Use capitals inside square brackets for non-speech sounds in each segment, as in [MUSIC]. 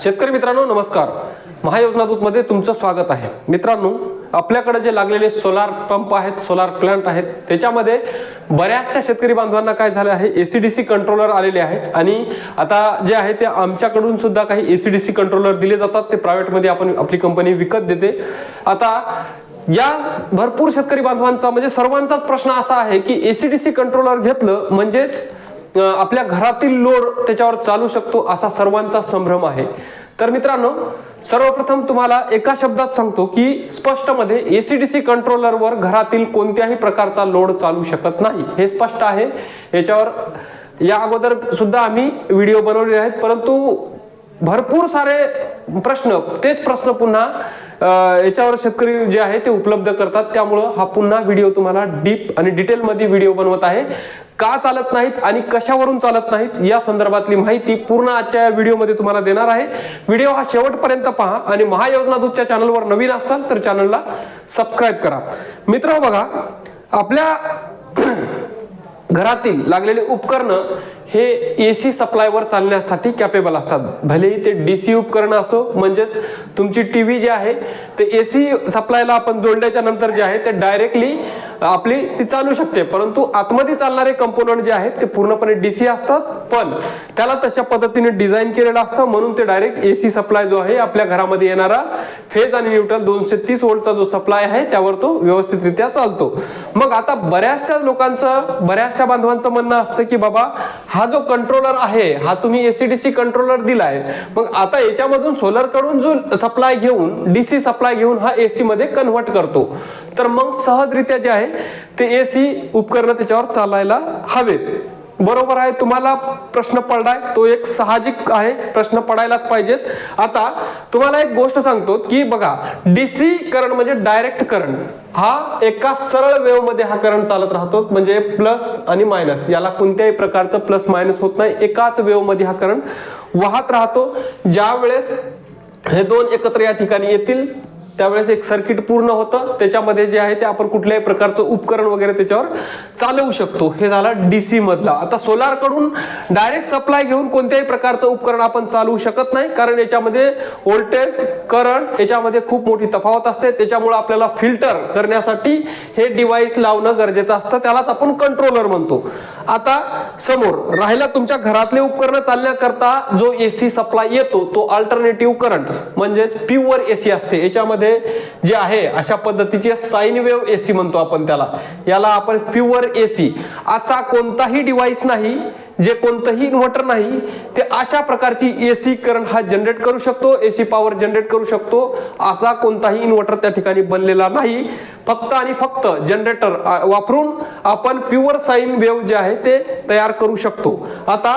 शेतकरी मित्रांनो नमस्कार. महायोजना दूतमध्ये तुमचं स्वागत आहे. मित्रांनो आपल्याकडे जे लागलेले सोलार पंप आहेत सोलार प्लांट आहेत त्याच्यामध्ये बऱ्याचशा शेतकरी बांधवांना काय झालं आहे? A C D C controller आलेले आहेत आणि आता जे आहे ते आमच्याकडून सुद्धा काही सी कंट्रोलर दिले जातात. ते प्रायव्हेटमध्ये आपण आपली कंपनी विकत देते. आता या भरपूर शेतकरी बांधवांचा म्हणजे सर्वांचाच प्रश्न असा आहे की A C D C controller घेतलं म्हणजेच आपल्या घरातील लोड त्याच्यावर चालू शकतो असा सर्वांचा संभ्रम आहे. तर मित्रांनो सर्वप्रथम तुम्हाला एका शब्दात सांगतो की स्पष्टमध्ये एसीडीसी कंट्रोलरवर घरातील कोणत्याही प्रकारचा लोड चालू शकत नाही. हे स्पष्ट आहे. याच्यावर या अगोदर सुद्धा आम्ही व्हिडिओ बनवलेले आहेत परंतु भरपूर सारे प्रश्न तेच प्रश्न पुन्हा याच्यावर शेतकरी जे आहे ते उपलब्ध करतात. त्यामुळं हा पुन्हा व्हिडिओ तुम्हाला डीप आणि डिटेलमध्ये व्हिडिओ बनवत आहे. का चालत नाहीत आणि कशावरून चालत नाहीत या संदर्भातली माहिती पूर्ण आजच्या या व्हिडिओमध्ये तुम्हाला देणार आहे. व्हिडिओ हा शेवटपर्यंत पहा आणि महायोजना दूतच्या चॅनलवर नवीन असाल तर चॅनलला सबस्क्राईब करा. मित्र बघा आपल्या [CLEARS THROAT] घरातील लागलेले उपकरणं हे ए सी सप्लायवर चालण्यासाठी कॅपेबल असतात. भलेही ते डी सी उपकरण असो म्हणजेच तुमची टी व्ही जी आहे ते एसी सप्लायला आपण जोडल्याच्या नंतर जे आहे ते डायरेक्टली आपली ती चालू शकते. परंतु आतमध्ये चालणारे कंपोनंट जे आहेत ते पूर्णपणे डी सी असतात. पण त्याला तशा पद्धतीने डिझाईन केलेलं असतं. म्हणून ते डायरेक्ट ए सी सप्लाय जो आहे आपल्या घरामध्ये येणारा फेज आणि न्यूट्रल दोनशे तीस वोल्टचा जो सप्लाय आहे त्यावर तो व्यवस्थितरित्या चालतो. मग आता बऱ्याचशा लोकांचं बऱ्याचशा बांधवांचं म्हणणं असतं की बाबा हा हा जो कंट्रोलर आहे हा तुम्ही एसीडीसी कंट्रोलर दिलाय. मग आता याच्यामधून सोलरकडून जो सप्लाय घेऊन डीसी सप्लाय घेऊन हा एसी मध्ये कन्व्हर्ट करतो. तर मग सहजरित्या जे आहे ते एसी उपकरण त्याच्यावर चालायला हवेत. बरोबर आहे तुम्हाला प्रश्न पडलाय तो एक साहजिक आहे प्रश्न पडायलाच पाहिजेत. आता तुम्हाला एक गोष्ट सांगतो की बघा डीसी करंट म्हणजे डायरेक्ट करंट हा एका सरळ वेवमध्ये हा करंट चालत राहतो म्हणजे प्लस आणि मायनस याला कोणत्याही प्रकारचं प्लस मायनस होत नाही एकाच वेवमध्ये हा करंट वाहत राहतो. ज्या वेळेस हे दोन एकत्र या ठिकाणी येतील त्यावेळेस एक सर्किट पूर्ण होतं. त्याच्यामध्ये जे आहे ते आपण कुठल्याही प्रकारचं उपकरण वगैरे त्याच्यावर चालवू शकतो. हे झालं डीसी मधला. आता सोलारकडून डायरेक्ट सप्लाय घेऊन कोणत्याही प्रकारचं उपकरण आपण चालवू शकत नाही. कारण याच्यामध्ये व्होल्टेज करंट याच्यामध्ये खूप मोठी तफावत असते. त्याच्यामुळे आपल्याला फिल्टर करण्यासाठी हे डिव्हाइस लावणं गरजेचं असतं. त्यालाच आपण कंट्रोलर म्हणतो. आता समोर राहिला तुमच्या घरातले उपकरण चालण्याकरता जो एसी सप्लाय येतो तो अल्टरनेटिव्ह करंट म्हणजेच प्युअर एसी असते. याच्यामध्ये जे आहे अशा पद्धतीचे साईन वेव्ह एसी म्हणतो आपण त्याला. याला आपण प्युअर एसी असा कोणताही डिव्हाइस नाही जे कोणतंही इन्व्हर्टर नाही ते अशा प्रकारची एसी करंट हा जनरेट करू शकतो एसी पॉवर जनरेट करू शकतो. असा कोणताही इन्व्हर्टर त्या ठिकाणी बनलेला नाही. फक्त आणि फक्त जनरेटर वापरून आपण प्युअर साईन वेव्ह जे आहे ते तयार करू शकतो. आता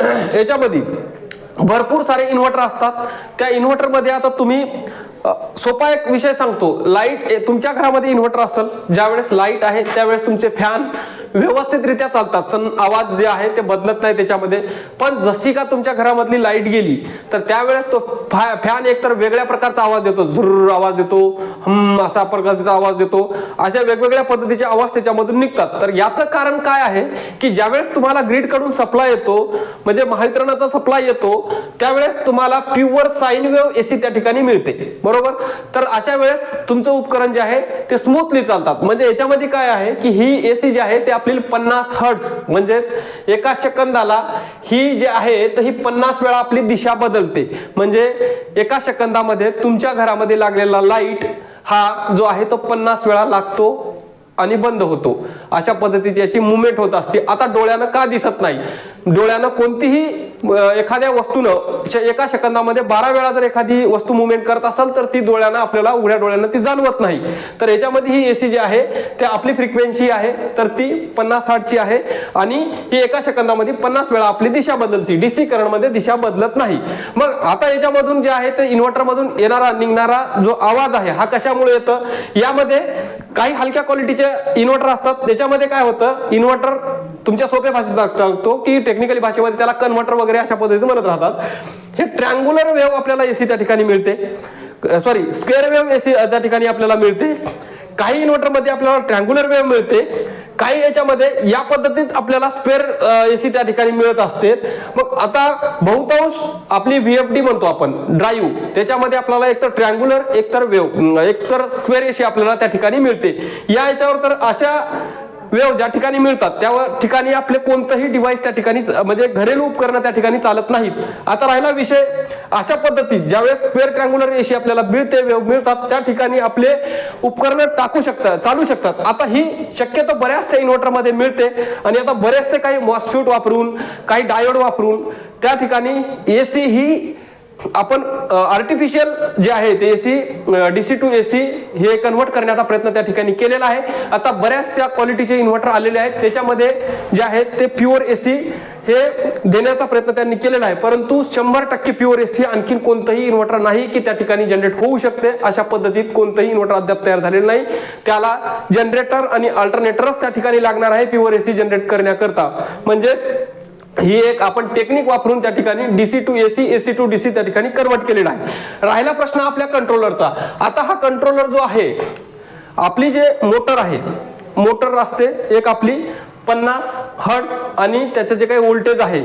[CLEARS THROAT] याच्यामध्ये भरपूर सारे इन्व्हर्टर असतात. त्या इन्व्हर्टरमध्ये आता तुम्ही सोपा एक विषय सांगतो. लाइट तुमच्या घरामध्ये इन्व्हर्टर असेल ज्यावेळेस लाइट आहे त्यावेळेस तुमचे फॅन व्यवस्थितरित्या चालतात. सण आवाज जे आहे ते बदलत नाही त्याच्यामध्ये. पण जशी का तुमच्या घरामधली लाइट गेली तर त्यावेळेस तो फॅन एकतर वेगळ्या प्रकारचा आवाज देतो. झुर्र आवाज देतो हम असा प्रकारचा आवाज देतो. अशा वेगवेगळ्या पद्धतीचे आवाज त्याच्यामधून निघतात. तर याचं कारण काय आहे की ज्यावेळेस तुम्हाला ग्रीडकडून सप्लाय येतो म्हणजे महावितरणाचा सप्लाय येतो त्यावेळेस तुम्हाला प्युअर साईन वेव्ह एसी त्या ठिकाणी मिळते. बरोबर? तर अशा वेळेस तुमचं उपकरण जे आहे ते स्मूथली चालतात. म्हणजे याच्यामध्ये काय आहे की ही एसी जी आहे ते आपली पन्नास हर्ट्स म्हणजेच एका सेकंदाला ही जी आहे तर ही पन्नास वेळा आपली दिशा बदलते. म्हणजे एका सेकंदामध्ये तुमच्या घरामध्ये लागलेला लाइट हा जो आहे तो पन्नास वेळा लागतो आणि बंद होतो. अशा पद्धतीची याची मुवमेंट होत असते. आता डोळ्यानं का दिसत नाही? डोळ्यानं कोणतीही एखाद्या वस्तूनं श- एका सेकंदामध्ये बारा वेळा जर एखादी वस्तू मुवमेंट करत असेल तर ती डोळ्यानं आपल्याला उघड्या डोळ्यानं ती जाणवत नाही. तर याच्यामध्ये ही एसी जी आहे ते आपली फ्रिक्वेन्सी आहे तर ती पन्नास हार्टची आहे आणि ही एका सेकंदामध्ये पन्नास वेळा आपली दिशा बदलते. डीसी करंट दिशा बदलत नाही. मग आता याच्यामधून जे आहे ते इन्व्हर्टरमधून येणारा निघणारा जो आवाज आहे हा कशामुळे येतं? यामध्ये काही हलक्या क्वालिटीचे इन्व्हर्टर असतात. त्याच्यामध्ये काय होतं? इन्व्हर्टर तुमच्या सोप्या भाषेत सांगतो की टेक्निकली भाषेमध्ये त्याला कन्व्हर्टर वगैरे अशा पद्धतीने म्हणत राहतात. हे ट्रँग्युलर वेव्ह आपल्याला एसी त्या ठिकाणी मिळते. सॉरी स्क्वेअर वेव्ह एसी त्या ठिकाणी आपल्याला मिळते. काही इन्व्हर्टरमध्ये आपल्याला ट्रँग्युलर वेव्ह मिळते. काही याच्यामध्ये या पद्धतीत आपल्याला स्क्वेअर एसी त्या ठिकाणी मिळत असते. मग आता बहुतांश आपली व्हीएफडी म्हणतो आपण ड्राईव्ह त्याच्यामध्ये आपल्याला एकतर ट्रँग्युलर एकतर वेव एकतर स्क्वेअर एसी आपल्याला त्या ठिकाणी मिळते. या याच्यावर तर अशा वेव ज्या ठिकाणी मिळतात त्या ठिकाणी आपले कोणतंही डिव्हाइस त्या ठिकाणी म्हणजे घरेलू उपकरणं त्या ठिकाणी चालत नाहीत. आता राहिला विषय अशा पद्धतीत ज्यावेळेस स्क्वेअर ट्रँग्युलर एसी आपल्याला मिळते वेव मिळतात त्या ठिकाणी आपले उपकरणं टाकू शकतात चालू शकतात. आता ही शक्यतो बऱ्याचशा इन्व्हर्टरमध्ये मिळते आणि आता बरेचसे काही मॉस्फ्यूट वापरून काही डायोड वापरून त्या ठिकाणी एसी ही आपण आर्टिफिशियल जे आहे ते एसी डीसी टू एसी हे कन्व्हर्ट करण्याचा प्रयत्न त्या ठिकाणी केलेला आहे. आता बऱ्याचशा क्वालिटीचे इन्व्हर्टर आलेले आहेत. त्याच्यामध्ये जे आहेत ते प्युअर एसी हे देण्याचा प्रयत्न त्यांनी केलेला आहे. परंतु शंभर टक्के प्युअर एसी आणखीन कोणतंही इन्व्हर्टर नाही की त्या ठिकाणी जनरेट होऊ शकते. अशा पद्धतीत कोणतंही इन्व्हर्टर अद्याप तयार झालेलं नाही. त्याला जनरेटर आणि अल्टरनेटरच त्या ठिकाणी लागणार आहे प्युअर एसी जनरेट करण्याकरता. म्हणजेच ही एक आपण टेक्निक वापरून त्या ठिकाणी DC to AC AC to DC त्या ठिकाणी कन्वर्ट केलेला आहे. राहिला प्रश्न आपल्या कंट्रोलरचा आता हा कंट्रोलर जो आहे आपली जे मोटर आहे मोटर असते एक आपली पन्नास हर्ट्स आणि त्याचं जे काही व्होल्टेज आहे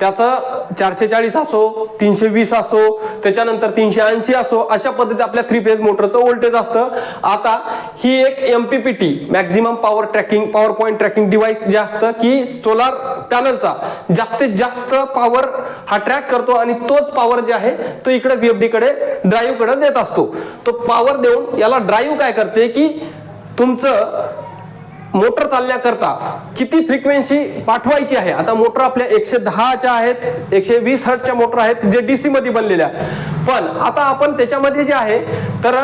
त्याचं चारशे चाळीस असो तीनशे वीस असो त्याच्यानंतर तीनशे ऐंशी असो अशा पद्धतीत आपल्या थ्री फेज मोटरचं व्होल्टेज असतं. आता ही एक M P P T maximum power tracking power point tracking device जे असतं की सोलार पॅनलचा जास्तीत जास्त पॉवर हा ट्रॅक करतो आणि तोच पॉवर जे आहे तो इकडे व्हीएफडी कडे ड्राईव्हकडे देत असतो. तो पॉवर देऊन याला ड्राईव्ह काय करते की तुमचं मोटर चालण्याकरता किती फ्रिक्वेन्सी पाठवायची आहे? आता मोटर आपल्या एकशे दहाच्या आहेत एकशे वीस हर्टच्या मोटर आहेत जे डीसी मध्ये बनलेल्या पण आता आपण त्याच्यामध्ये जे आहे तर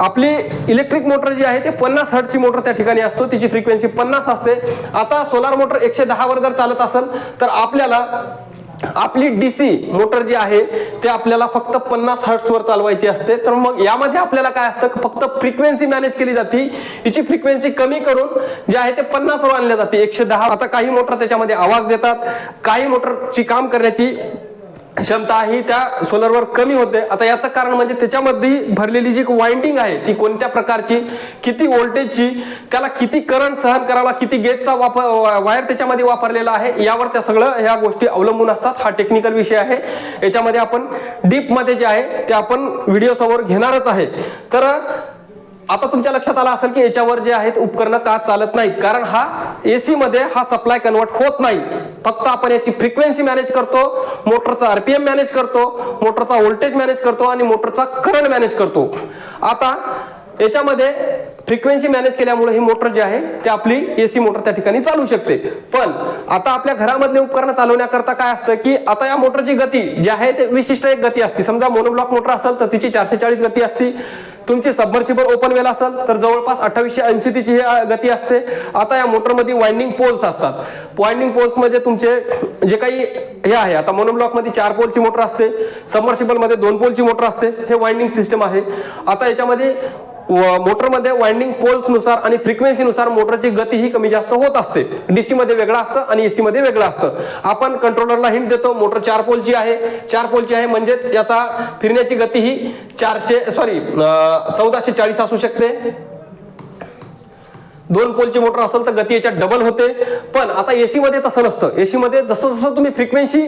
आपली इलेक्ट्रिक मोटर जी आहे ते पन्नास हर्टची मोटर त्या ठिकाणी असतो तिची फ्रिक्वेन्सी पन्नास असते. आता सोलार मोटर एकशे दहावर जर चालत असेल तर आपल्याला आपली डीसी मोटर जी आहे ते आपल्याला फक्त पन्नास हर्ट्स वर चालवायची असते. तर मग यामध्ये आपल्याला काय असतं? फक्त फ्रिक्वेन्सी मॅनेज केली जाते. हिची फ्रिक्वेन्सी कमी करून जे आहे ते पन्नास वर आणल्या जाते. एकशे दहा. आता काही मोटर त्याच्यामध्ये आवाज देतात. काही मोटरची काम करण्याची क्षमता ही त्या सोलरवर कमी होते. आता याचं कारण म्हणजे त्याच्यामध्ये भरलेली जी वाइंडिंग आहे ती कोणत्या प्रकारची? किती व्होल्टेजची त्याला किती करंट सहन करावा? किती गेटचा वापर वायर त्याच्यामध्ये वापरलेला आहे? यावर त्या सगळं ह्या गोष्टी अवलंबून असतात. हा टेक्निकल विषय आहे. याच्यामध्ये आपण डीपमध्ये जे आहे ते आपण व्हिडिओ समोर घेणारच आहे. तर आता तुमच्या लक्षात आलं असेल की याच्यावर जे आहेत उपकरणं का चालत नाहीत? कारण हा एसी मध्ये हा सप्लाय कन्वर्ट होत नाही. फक्त आपण याची फ्रिक्वेन्सी मॅनेज करतो मोटरचा आरपीएम मॅनेज करतो मोटरचा व्होल्टेज मॅनेज करतो आणि मोटरचा करंट मॅनेज करतो. आता याच्यामध्ये फ्रिक्वेन्सी मॅनेज केल्यामुळे ही मोटर जी आहे ती आपली एसी मोटर त्या ठिकाणी चालू शकते. पण आता आपल्या घरामधले उपकरण चालवण्याकरता काय असतं की आता या मोटरची गती जी आहे ते विशिष्ट एक गती असते. समजा मोनोब्लॉक मोटर असेल तर तिची चारशे चाळीस गती असते. तुमची सबमर्सिबल ओपन वेल असेल तर जवळपास अठ्ठावीसशे ऐंशी तिची ही, गती असते. आता या मोटरमध्ये वाइंडिंग पोल्स असतात. वाइंडिंग पोल्स म्हणजे तुमचे जे काही हे आहे आता मोनोब्लॉकमध्ये चार पोलची मोटर असते सबमर्सिबलमध्ये दोन पोलची मोटर असते हे वाइंडिंग सिस्टम आहे. आता याच्यामध्ये मोटरमध्ये वाइंडिंग पोल्सनुसार आणि फ्रिक्वेन्सीनुसार मोटरची गती ही कमी जास्त होत असते. डीसी मध्ये वेगळं असतं आणि एसी मध्ये वेगळं असतं. आपण कंट्रोलरला हिंट देतो मोटर चार पोलची आहे. चार पोलची आहे म्हणजेच याचा फिरण्याची गती ही चारशे सॉरी चौदाशे चाळीस असू शकते. दोन पोलची मोटर असेल तर गती याच्यात डबल होते. पण आता एसी मध्ये तसं नसतं. एसी मध्ये जसं जसं तुम्ही फ्रिक्वेन्सी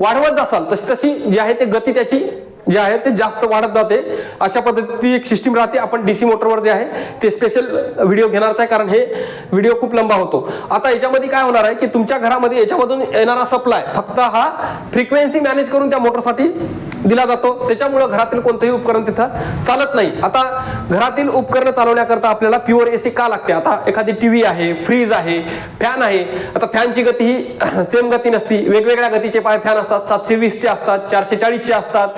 वाढवत जासाल तशी तशी जी आहे ते गती त्याची जे आहे ते जास्त वाढत जाते. अशा पद्धती एक सिस्टीम राहते. आपण डीसी मोटरवर जे आहे ते स्पेशल व्हिडिओ घेणारच आहे. कारण हे व्हिडिओ खूप लंबा होतो. आता याच्यामध्ये काय होणार आहे की तुमच्या घरामध्ये याच्यामधून येणारा सप्लाय फक्त हा फ्रिक्वेन्सी मॅनेज करून त्या मोटरसाठी दिला जातो. त्याच्यामुळे घरातील कोणतंही उपकरण तिथं चालत नाही. आता घरातील उपकरण चालवण्याकरता आपल्याला प्युअर एसी का लागते? आता एखादी टीव्ही आहे फ्रीज आहे फॅन आहे. आता फॅनची गती ही सेम गती नसती. वेगवेगळ्या गतीचे पाय फॅन असतात. सातशे वीसचे असतात चारशे चाळीसचे असतात.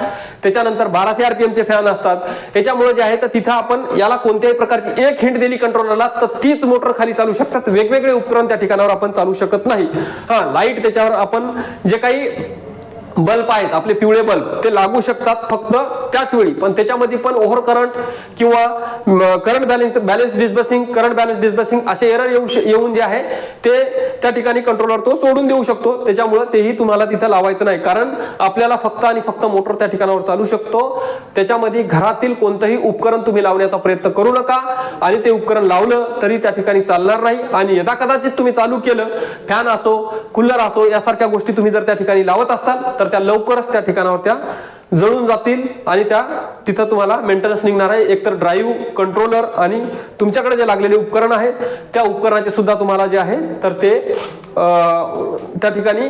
त्याच्यानंतर बाराशे आरपीएमचे फॅन असतात. याच्यामुळे जे आहे तर तिथं आपण याला कोणत्याही प्रकारची एक हिंट दिली कंट्रोलरला तर तीच मोटर खाली चालू शकतात. वेगवेगळे उपकरण त्या ठिकाणावर आपण चालू शकत नाही. हा लाइट त्याच्यावर आपण जे काही बल्ब आहेत आपले पिवळे बल्ब. ते लागू शकतात फक्त त्याच वेळी. पण त्याच्यामध्ये पण ओव्हर करंट किंवा करंट बॅलन्स बॅलन्स डिस्बसिंग करंट बॅलन्स डिस्बसिंग असे एरर येऊ येऊन जे आहे ते त्या ठिकाणी कंट्रोलर तो सोडून देऊ शकतो. त्याच्यामुळे तेही तुम्हाला तिथं लावायचं नाही. कारण आपल्याला फक्त आणि फक्त मोटर त्या ठिकाणावर चालू शकतो. त्याच्यामध्ये घरातील कोणतंही उपकरण तुम्ही लावण्याचा प्रयत्न करू नका. आणि ते उपकरण लावलं तरी त्या ठिकाणी चालणार नाही. आणि यदा कदाचित तुम्ही चालू केलं फॅन असो कूलर असो यासारख्या गोष्टी तुम्ही जर त्या ठिकाणी लावत असाल तर तर त्या लवकरच त्या ठिकाणावर त्या जळून जातील आणि त्या तिथं तुम्हाला मेंटेनन्स निघणार आहे. एकतर ड्राईव्ह कंट्रोलर आणि तुमच्याकडे जे लागलेले उपकरण आहेत त्या उपकरणाचे सुद्धा तुम्हाला जे आहे तर ते त्या ठिकाणी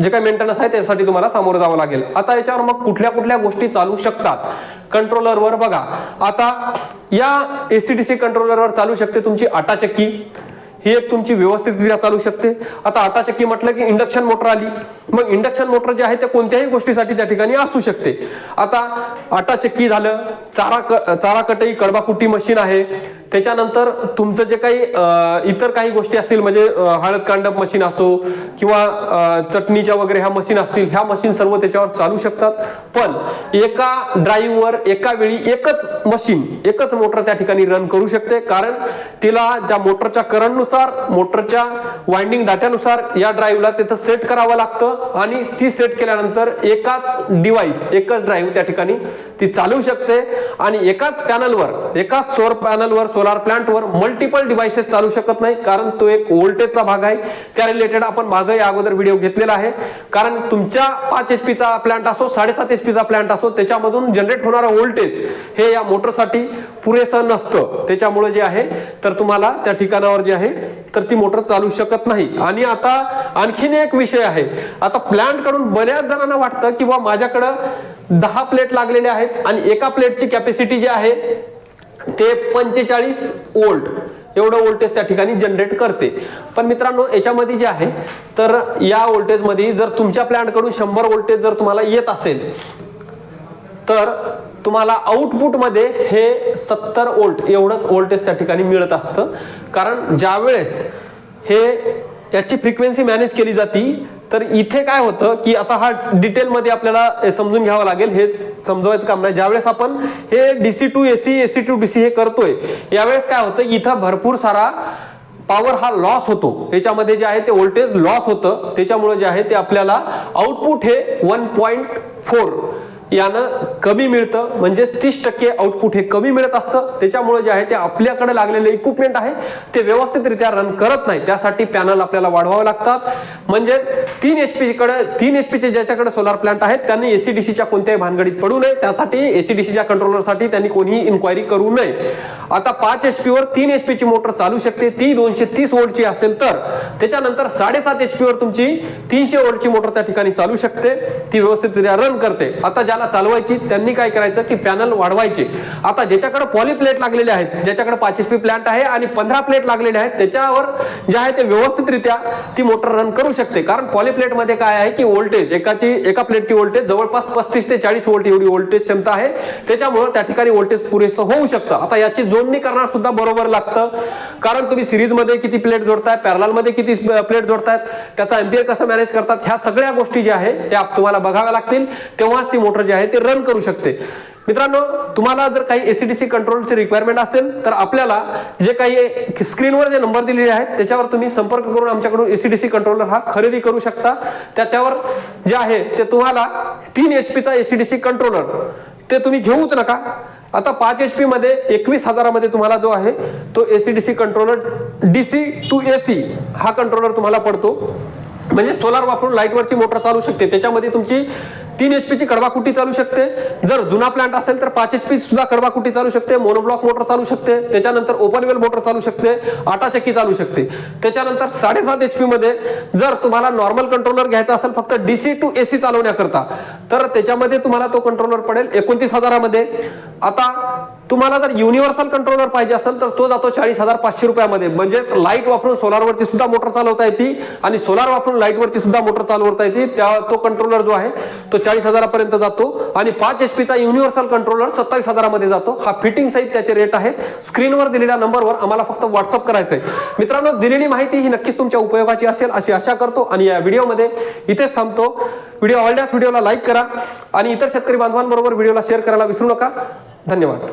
जे काही मेंटेनन्स आहे त्यासाठी तुम्हाला सामोरं जावं लागेल. आता याच्यावर मग कुठल्या कुठल्या गोष्टी चालू शकतात? कंट्रोलरवर बघा. आता या एसीडीसी कंट्रोलरवर चालू शकते तुमची आटा चक्की. ही एक तुमची व्यवस्थितरित्या चालू शकते. आता आटा चक्की म्हटलं की इंडक्शन मोटर आली. मग इंडक्शन मोटर जे आहे ते कोणत्याही गोष्टीसाठी त्या ठिकाणी असू शकते. आता आटा चक्की झालं चारा क चारा कटई कडबाकुटी मशीन आहे. त्याच्यानंतर तुमचं जे काही इतर काही गोष्टी असतील म्हणजे हळद कांडप मशीन असो किंवा चटणीच्या वगैरे ह्या मशीन असतील ह्या मशीन सर्व त्याच्यावर चालू शकतात. पण एका ड्राईव्हवर एका वेळी एकच मशीन एकच मोटर त्या ठिकाणी रन करू शकते. कारण तिला त्या मोटरच्या करंटनुसार मोटरच्या वाइंडिंग डाट्यानुसार या ड्राईव्हला तिथं सेट करावं लागतं आणि ती सेट केल्यानंतर एकाच डिव्हाइस एकच ड्राईव्ह त्या ठिकाणी ती चालू शकते. आणि एकाच पॅनलवर एकाच सोर पॅनलवर सोलार प्लांटवर मल्टिपल डिव्हाइसेस चालू शकत नाही कारण तो एक व्होल्टेजचा भाग आहे. त्या रिलेटेड आपण मागे या अगोदर व्हिडिओ घेतलेला आहे. कारण तुमच्या पाच एच पीचा प्लांट असो साडेसात एच पीचा प्लांट असो त्याच्यामधून जनरेट होणारं व्होल्टेज हे या मोटरसाठी पुरेसं नसतं. त्याच्यामुळे जे आहे तर तुम्हाला त्या ठिकाणावर जे आहे तर ती मोटर चालू शकत नाही. आणि आता आणखीन एक विषय आहे. आता प्लांटकडून बऱ्याच जणांना वाटतं की बा माझ्याकडं दहा प्लेट लागलेले आहेत आणि एका प्लेटची कॅपॅसिटी जी आहे ते पंचेचाळीस वोल्ट एवढं वोल्टेज त्या ठिकाणी जनरेट करते. पण मित्रांनो याच्यामध्ये जे आहे तर या वोल्टेजमध्ये जर तुमच्या प्लॅनकडून शंभर वोल्टेज जर तुम्हाला येत असेल तर तुम्हाला आउटपुटमध्ये हे सत्तर वोल्ट एवढंच वोल्टेज त्या ठिकाणी मिळत असतं. कारण ज्या वेळेस हे याची फ्रिक्वेन्सी मॅनेज केली जाती तर इथे काय होतं की आता हा डिटेलमध्ये आपल्याला समजून घ्यावं लागेल. हे समजवायचं काम नाही. ज्यावेळेस आपण हे DC to AC AC to DC हे करतोय यावेळेस काय होतं इथं भरपूर सारा पॉवर हा लॉस होतो. याच्यामध्ये जे आहे ते व्होल्टेज लॉस होतं. त्याच्यामुळे जे आहे ते आपल्याला आउटपुट हे वन पॉईंट फोर यानं कमी मिळतं म्हणजे तीस टक्के आउटपुट हे कमी मिळत असतं. त्याच्यामुळे जे आहे ते आपल्याकडे लागलेले इक्विपमेंट आहे ते व्यवस्थितरित्या रन करत नाही. त्यासाठी पॅनल आपल्याला वाढवावे लागतात. म्हणजे तीन एच पीकडे तीन एच पीचे ज्याच्याकडे सोलार प्लांट आहेत त्यांनी एसीडीसीच्या कोणत्याही भानगडीत पडू नये. त्यासाठी एसीडीसीच्या कंट्रोलरसाठी त्यांनी कोणीही इन्क्वायरी करू नये. आता पाच एच तीन एच ची मोटर चालू शकते. ती दोनशे तीस वोल्टची असेल तर. त्याच्यानंतर साडेसात एच वर तुमची तीनशे वोल्टची मोटर त्या ठिकाणी चालू शकते. ती व्यवस्थितरित्या रन करते. आता ज्याला चालवायची त्यांनी काय करायचं की पॅनल वाढवायचे. आता ज्याच्याकडे पॉली प्लेट लागलेले आहेत ज्याच्याकडे पाच एच पी प्लांट आहे आणि पंधरा प्लेट लागलेले आहेत त्याच्यावर जे आहे ते व्यवस्थितरित्या ती मोटर रन करू शकते. कारण पॉलीप्लेटमध्ये काय आहे की व्होल्टेज एकाची एका प्लेटची व्होल्टेज जवळपास पस्तीस ते चाळीस वोल्ट एवढी व्होल्टेज क्षमता आहे. त्याच्यामुळे त्या ठिकाणी व्होल्टेज पुरेसं होऊ शकतं. आता याची जोडणी करणार सुद्धा बरोबर लागतं. कारण तुम्ही सिरीजमध्ये किती प्लेट जोडताय पॅरलमध्ये किती प्लेट जोडतायत त्याचा एम्पियर कसं मॅनेज करतात ह्या सगळ्या गोष्टी ज्या आहे त्या तुम्हाला बघाव्या लागतील. तेव्हाच ती मोटर जे आहे ते रन करू शकते. मित्रांनो तुम्हाला जर काही एसीडीसी कंट्रोलची रिक्वायरमेंट असेल तर आपल्याला जे काही स्क्रीनवर जे नंबर दिलेले आहेत त्याच्यावर तुम्ही संपर्क करून आमच्याकडून एसीडीसी कंट्रोलर हा खरेदी करू शकता. त्याच्यावर जे आहे ते तुम्हाला तीन एच पीचा एसीडीसी कंट्रोलर ते तुम्ही घेऊच नका. आता पाच एच पी मध्ये एकवीस हजारामध्ये तुम्हाला जो आहे तो AC DC controller DC to AC हा कंट्रोलर तुम्हाला पडतो. म्हणजे सोलार वापरून लाईटवरची मोटर चालू शकते. त्याच्यामध्ये तुमची तीन एच पीची कडवाकुटी चालू शकते. जर जुना प्लांट असेल तर पाच एच पी सुद्धा कडवाकुटी चालू शकते. मोनोब्लॉक मोटर चालू शकते. त्याच्यानंतर ओपन वेल मोटर चालू शकते. आटा चक्की चालू शकते. त्याच्यानंतर साडेसात एच पी मध्ये जर तुम्हाला नॉर्मल कंट्रोलर घ्यायचा असेल फक्त डीसी टू एसी चालवण्याकरता तर त्याच्यामध्ये तुम्हाला तो कंट्रोलर पडेल एकोणतीस हजारामध्ये. आता तुम्हाला जर युनिव्हर्सल कंट्रोलर पाहिजे असेल तर तो जातो चाळीस हजार पाचशे रुपयामध्ये. म्हणजेच लाइट वापरून सोलारवरची सुद्धा मोटर चालवता येते आणि सोलार वापरून लाईटवरची सुद्धा मोटर चालवता येते. त्या तो कंट्रोलर जो आहे तो चाळीस हजारापर्यंत जातो. आणि पाच एच पीचा युनिव्हर्सल कंट्रोलर सत्तावीस हजारामध्ये जातो. हा फिटिंग सहित त्याचे रेट आहेत. स्क्रीनवर दिलेल्या नंबरवर आम्हाला फक्त व्हॉट्सअप करायचं आहे मित्रांनो दिलेली माहिती ही नक्कीच तुमच्या उपयोगाची असेल अशी आशा करतो. आणि या व्हिडिओमध्ये इथेच थांबतो. व्हिडिओ आवडल्यास व्हिडिओला लाईक करा. आणि इतर शेतकरी बांधवांबरोबर व्हिडिओला शेअर करायला विसरू नका. धन्यवाद.